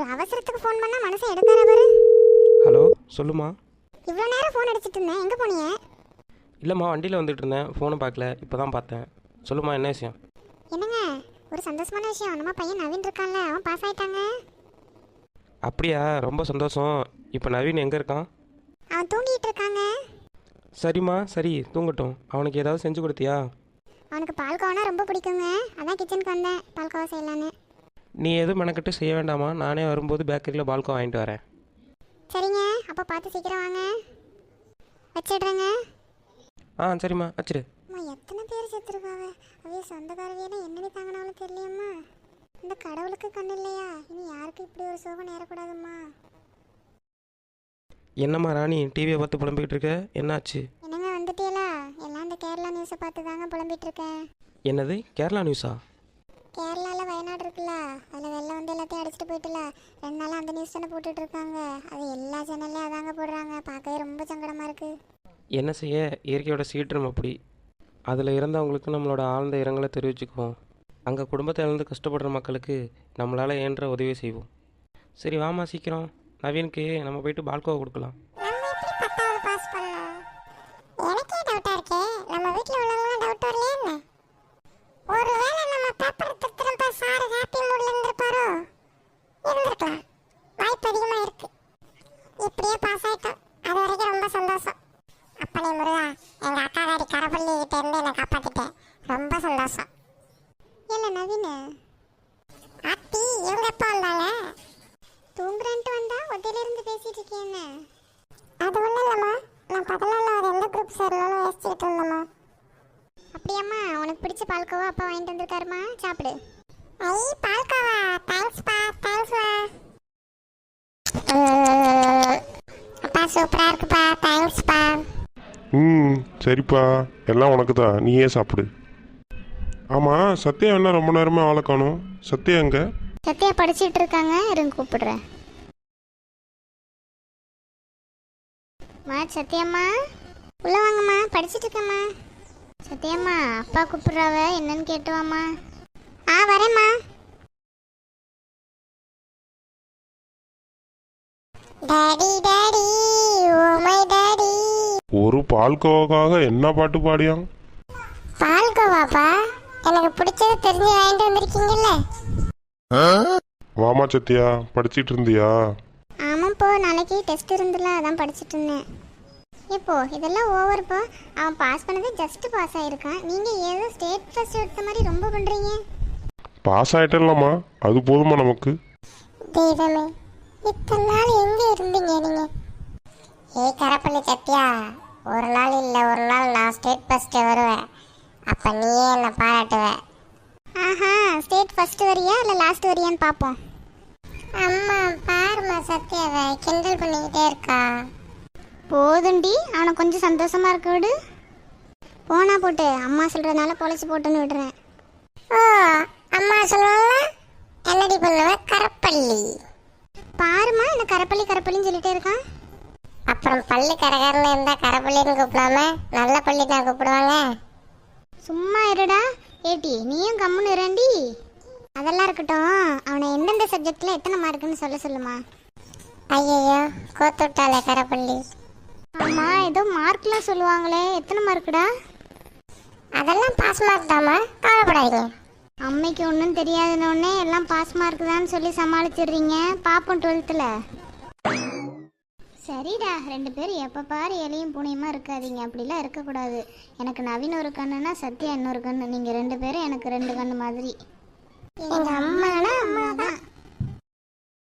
Phone பண்ணா மனுஷன் எடுக்கார பாரு? ஹலோ சொல்லுமா இவ்வளோ நேரம் ஃபோன் அடிச்சிட்டு இருந்தேன். எங்கே போனீங்க? இல்லைம்மா வண்டியில் வந்துட்டு இருந்தேன். ஃபோனை பார்க்கல. இப்போ தான் பார்த்தேன். சொல்லுமா என்ன விஷயம்? என்னங்க? ஒரு சந்தோஷமான விஷயம். நம்ம பையன் நவீன் இருக்கான்ல. அவன் பாஸ் ஆயிட்டாங்க. அப்படியா? ரொம்ப சந்தோஷம். இப்போ நவீன் எங்கே இருக்கான்? அவன் தூங்கிட்டு இருக்காங்க. சரிம்மா சரி. தூங்கட்டும். அவனுக்கு ஏதாவது செஞ்சு கொடுத்தியா? அவனுக்கு பால்கோவானா ரொம்ப பிடிக்குங்க. அதான் கிச்சனுக்கு வந்தேன். பால்கோவா செய்யலான்னு. நீ எதுவும் மெனக்கட்டு செய்ய வேண்டாமா? நானே வரும்போது பேக்கரியில் பால்கோ வாங்கிட்டு வரேன். சரிங்க அப்போ பார்த்து சீக்கிரம் வாங்க. வச்சிடுறேங்க. ஆ சரிம்மா. வச்சிரு அம்மா எத்தனை பேர் செத்துருக்காங்க அதே சொந்தக்காரவியெல்லாம் என்னடி தாங்கினாலும் தெரியலையம்மா. இந்த கடவுளுக்கு கண்ணு இல்லையா? இனி யாருக்கு இப்படி ஒரு சோகம் நேரக்கூடாதும்மா. என்னம்மா ராணி டிவியை பார்த்து புலம்பிக்கிட்டு இருக்க? என்னாச்சு? என்னங்க வந்துட்டீங்களா எல்லாம் இந்த கேரளா நியூஸை பார்த்து தாங்க புலம்பிட்டு இருக்கேன். என்னது? கேரளா நியூஸா கேரளாவில் வயநாடு இருக்குல்ல அதில் வெள்ளம் வந்து எல்லாத்தையும் அடிச்சிட்டு போயிட்டுல ரெண்டு நாளாக அந்த நியூஸ் தானே போட்டுட்டு இருக்காங்க. அது எல்லா சேனல்லையும் அதாங்க போடுறாங்க. பார்க்கவே ரொம்ப சங்கடமாக இருக்கு. என்ன செய்ய? இயற்கையோட சீற்றம் அப்படி. அதில் இறந்தவங்களுக்கு நம்மளோட ஆழ்ந்த இரங்கலை தெரிவிச்சுக்குவோம். அங்கே குடும்பத்தை இழந்து கஷ்டப்படுற மக்களுக்கு நம்மளால் இயன்ற உதவி செய்வோம். சரி வாமா சீக்கிரம். நவீனுக்கு நம்ம போயிட்டு பால்கோவா கொடுக்கலாம். எனக்கே டவுட்டா இருக்கே. நம்ம வீட்ல உள்ளவங்க டவுட் வரலையா என்ன? பேப்பர் திருத்திரப்ப சார் ஹாப்பி மூட்ல இருந்திருப்பாரோ? இருந்திருக்கலாம். வாய்ப்பு அதிகமா இருக்கு. இப்படியே பாஸ் ஆயிட்டோம். அது வரைக்கும் ரொம்ப சந்தோஷம். அப்பனே முருகா எங்க அக்கா காரி கரப்பள்ளி கிட்ட இருந்து என்னை காப்பாத்திட்டேன். ரொம்ப சந்தோஷம். இல்ல நவீன்? ஆத்தி இவங்க எப்போ வந்தாங்க? தூங்குறேன்ட்டு வந்தா ஒத்தையில இருந்து பேசிட்டு இருக்கேன்னு அது ஒன்றும் இல்லைம்மா. நான் பதினாலாவது எந்த குரூப் சேரணும்னு யோசிச்சுக்கிட்டு இருந்தேம்மா. அப்படியாம்மா உனக்கு பிடிச்ச பால்கோவா அப்பா வாங்கிட்டு வந்திருக்காருமா சாப்பிடு. ஐ பால்கோவா. தேங்க்ஸ்ப்பா தேங்க்ஸ்மா அப்பா சூப்பராக இருக்குப்பா. தேங்க்ஸ்ப்பா ம் சரிப்பா. எல்லாம் உனக்கு தான் நீயே சாப்பிடு. ஆமாம் சத்யா என்ன ரொம்ப நேரமாக ஆளை காணும்? சத்யா எங்க? சத்யா படிச்சிட்டு இருக்காங்க. இருங்க கூப்பிடுறேன். மா சத்யாம்மா. உள்ள வாங்கம்மா. படிச்சிட்டு இருக்கேம்மா. சத்யாம்மா அப்பா கூப்பிடுறாவ? என்னன்னு கேட்டு வாம்மா. ஆ வரேம்மா. Daddy daddy oh my daddy. ஒரு பால்கோவாக்காக என்ன பாட்டு பாடியான் பால்கோவாப்பா எனக்கு பிடிச்சது தெரிஞ்சு வாங்கிட்டு வந்திருக்கீங்கல்ல. வாமா சத்யா படிச்சிட்டு இருந்தியா? ஆமாப்போ நாளைக்கு டெஸ்ட் இருந்துல அதான் படிச்சிட்டு இருந்தேன். இப்போ இதெல்லாம் ஓவர்ப்போ அவன் பாஸ் பண்ணது ஜஸ்ட் பாஸ் ஆயிருக்கான். நீங்க ஏதோ ஸ்டேட் ஃபர்ஸ்ட் எடுத்த மாதிரி ரொம்ப பண்றீங்க. பாஸ் ஆயிட்டலாமா அது போதுமா நமக்கு. தெய்வமே இத்தனை நாள் எங்க இருந்தீங்க நீங்க? ஏய் கரப்பள்ளி சத்யா ஒரு நாள் இல்ல ஒரு நாள் நான் ஸ்டேட் ஃபர்ஸ்ட் வருவேன். அப்ப நீயே என்ன பாராட்டுவ. ஆஹா ஸ்டேட் ஃபர்ஸ்ட் வரியா இல்ல லாஸ்ட் வரியான்னு பாப்போம். அம்மா பாருமா சத்யாவை கிண்டல் பண்ணிக்கிட்டே இருக்கா. போதுண்டி. அவனை கொஞ்சம் சந்தோஷமா இருக்க விடு. போனா போட்டு அம்மா சொல்றதுனால பொழைச்சு போட்டுன்னு விடுறேன். ஓ அம்மா சொல்லுவாங்க என்னடி பண்ணுவ? கரப்பள்ளி. பாருமா என்ன கரப்பள்ளி கரப்பள்ளின்னு சொல்லிட்டே இருக்கான். அப்புறம் பள்ளி கரகரன்னு இருந்தா கரப்பள்ளின்னு கூப்பிடாம நல்ல பள்ளி தான் கூப்பிடுவாங்க. சும்மா இருடா. ஏட்டி நீயும் கம்முன்னு இரண்டி அதெல்லாம் இருக்கட்டும். அவனை எந்தெந்த சப்ஜெக்ட்ல எத்தனை மார்க்குன்னு சொல்ல சொல்லுமா. ஐயோ கோத்துட்டாலே கரப்பள்ளி. ஆமா ஏதோ மார்க்லாம் சொல்லுவாங்களே. எத்தனை மார்க்குடா? அதெல்லாம் பாஸ் மார்க் தாமா கவலைப்படாதீங்க. அம்மைக்கு ஒன்றும் தெரியாதுன்னு எல்லாம் பாஸ் மார்க் தான் சொல்லி சமாளிச்சிடுறீங்க. பாப்போம் டுவெல்த்தில் சரிடா ரெண்டு பேரும் எப்போ பாரு எலியும் பூனையுமா இருக்காதீங்க. அப்படிலாம் இருக்கக்கூடாது. எனக்கு நவீன் ஒரு கண்ணுனா சத்யா இன்னொரு கண்ணு. நீங்கள் ரெண்டு பேரும் எனக்கு ரெண்டு கண்ணு மாதிரி. எங்கள் அம்மானா அம்மா தான்